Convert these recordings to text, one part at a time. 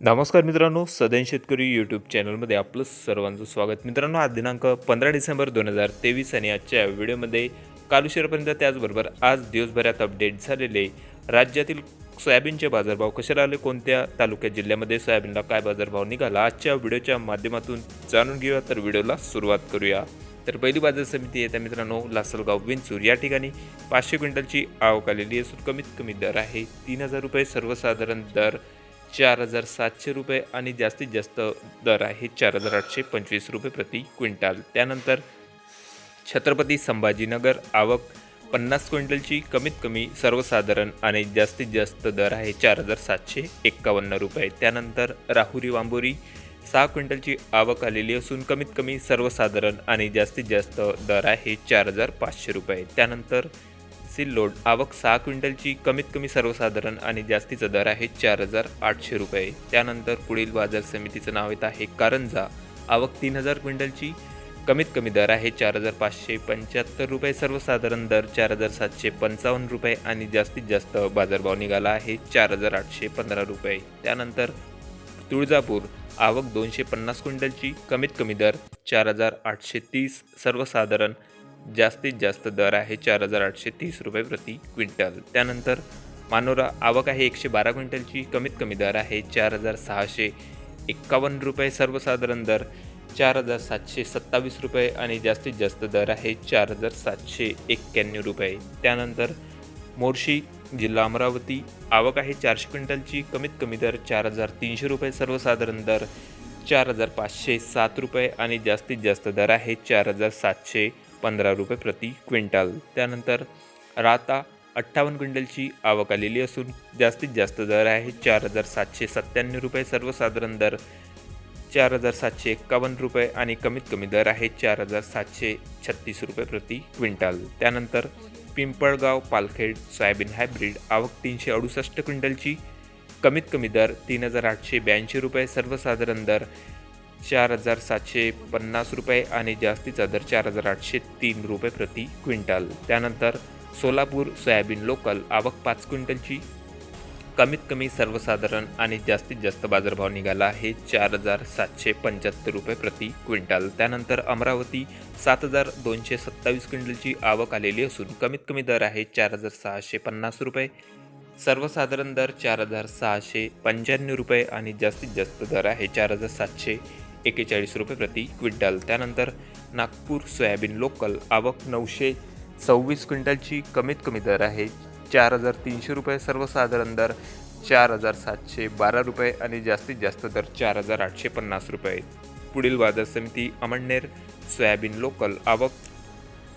नमस्कार मित्रांनो सदैन शेतकरी यूट्यूब चॅनलमध्ये आपलं सर्वांचं स्वागत. मित्रांनो आज दिनांक पंधरा डिसेंबर दोन हजार तेवीस आणि आजच्या व्हिडिओमध्ये कालुशेरपर्यंत त्याचबरोबर आज दिवसभरात अपडेट झालेले राज्यातील सोयाबीनचे बाजारभाव कसे राहिले कोणत्या तालुक्यात जिल्ह्यामध्ये सोयाबीनला काय बाजारभाव निघाला आजच्या व्हिडिओच्या माध्यमातून जाणून घेऊया. तर व्हिडिओला सुरुवात करूया. तर पहिली बाजार समिती येत्या मित्रांनो लासलगाव विंचूर. या ठिकाणी पाचशे क्विंटलची आवक आलेली असून कमीत कमी दर आहे तीन हजार रुपये. सर्वसाधारण दर चार हजार सातशे रुपये आणि जास्तीत जास्त दर आहे. चार हजार आठशे पंचवीस रुपये प्रति क्विंटल. त्यानंतर छत्रपती संभाजीनगर आवक पन्नास क्विंटलची कमीत कमी सर्वसाधारण आणि जास्तीत जास्त दर आहे चार हजार सातशे एक्कावन्न रुपये. त्यानंतर राहुरी वांबोरी सहा क्विंटलची आवक आलेली असून कमीत कमी सर्वसाधारण आणि जास्तीत जास्त दर आहे चार हजार पाचशे रुपये. त्यानंतर सिल्लोड आवक सहा क्विंटलची कमीत कमी सर्वसाधारण आणि जास्तीचा दर आहे चार हजार आठशे रुपये. त्यानंतर पुढील बाजार समितीचं नाव येत आहे कारंजा. आवक तीन हजार क्विंटलची कमीत कमी दर आहे चार हजार पाचशे पंच्याहत्तर रुपये. सर्वसाधारण दर चार हजार सातशे पंचावन्न रुपये आणि जास्तीत जास्त बाजारभाव निघाला आहे चार हजार आठशे पंधरा रुपये. त्यानंतर तुळजापूर आवक दोनशे पन्नास क्विंटलची कमीत कमी दर चार हजार आठशे तीस. सर्वसाधारण जास्तीत जास्त दर आहे चार हजार आठशे तीस रुपये प्रति क्विंटल. त्यानंतर मानोरा आवक आहे एकशे बारा क्विंटलची कमीत कमी दर आहे चार हजार सहाशे एक्कावन्न रुपये सर्वसाधारण दर चार हजार सातशे सत्तावीस रुपये आणि जास्तीत जास्त दर आहे चार हजार सातशे एक्क्याण्णव रुपये. त्यानंतर मोर्शी जिल्हा अमरावती आवक आहे चारशे क्विंटलची कमीत कमी दर चार हजार तीनशे रुपये सर्वसाधारण दर चार हजार पाचशे सात रुपये आणि जास्तीत जास्त दर आहे चार हजार सातशे पंधरा रुपये प्रति क्विंटल. त्यानंतर राता अठ्ठावन्न क्विंटलची आवक आलेली असून जास्तीत जास्त दर आहे चार हजार सातशे सत्त्याण्णव रुपये सर्वसाधारण दर चार हजार सातशे एक्कावन्न रुपये आणि कमीत कमी दर आहे चार हजार सातशे छत्तीस रुपये प्रति क्विंटल. त्यानंतर पिंपळगाव पालखेड सोयाबीन हायब्रिड आवक तीनशे अडुसष्ट क्विंटलची कमीत कमी दर तीन हजार आठशे ब्याऐंशी रुपये सर्वसाधारण दर चार हजार सातशे पन्नास रुपये आणि जास्तीचा दर चार हजार आठशे तीन रुपये प्रति क्विंटल. त्यानंतर सोलापूर सोयाबीन लोकल आवक पाच क्विंटलची. कमीत कमी सर्वसाधारण आणि जास्तीत जास्त बाजारभाव निघाला आहे चार हजार सातशे पंच्याहत्तर रुपये प्रति क्विंटल. त्यानंतर अमरावती सात हजार दोनशे सत्तावीस क्विंटलची आवक आलेली असून कमीत कमी दर आहे चार हजार सहाशे पन्नास रुपये. सर्वसाधारण दर चार हजार सहाशे पंच्याण्णव रुपये आणि जास्तीत जास्त दर आहे चार हजार सातशे एकेचाळीस रुपये प्रति क्विंटल. त्यानंतर नागपूर सोयाबीन लोकल आवक नऊशे सव्वीस क्विंटलची कमीत कमी दर आहे. चार हजार तीनशे रुपये सर्वसाधारण दर चार हजार सातशे बारा रुपये आणि जास्तीत जास्त दर चार हजार आठशे पन्नास रुपये. पुढील बाजार समिती अमळनेर सोयाबीन लोकल आवक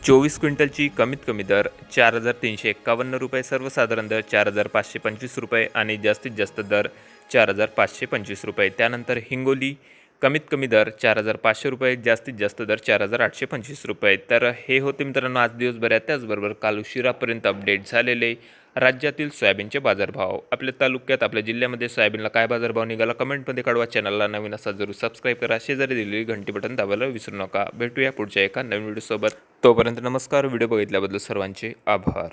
चोवीस क्विंटलची कमीत कमी दर चार हजार तीनशे एक्कावन्न रुपये सर्वसाधारण दर चार हजार पाचशे पंचवीस रुपये आणि जास्तीत जास्त दर चार हजार पाचशे पंचवीस रुपये. त्यानंतर हिंगोली कमीत कमी दर चार हजार पाचशे रुपये जास्तीत जास्त दर चार हजार आठशे पंचवीस रुपये. तर हे होते मित्रांनो आज दिवसभरात त्याचबरोबर काल उशिरापर्यंत अपडेट झालेले राज्यातील सोयाबीनचे बाजारभाव. आपल्या तालुक्यात आपल्या जिल्ह्यामध्ये सोयाबीनला काय बाजारभाव निघाला कमेंटमध्ये कळवा. चॅनलला नवीन असा जरूर सबस्क्राईब करा. शेजारी दिलेली घंटी बटन दाबायला विसरू नका. भेटूया पुढच्या एका नवीन व्हिडिओसोबत तोपर्यंत नमस्कार. व्हिडिओ बघितल्याबद्दल सर्वांचे आभार.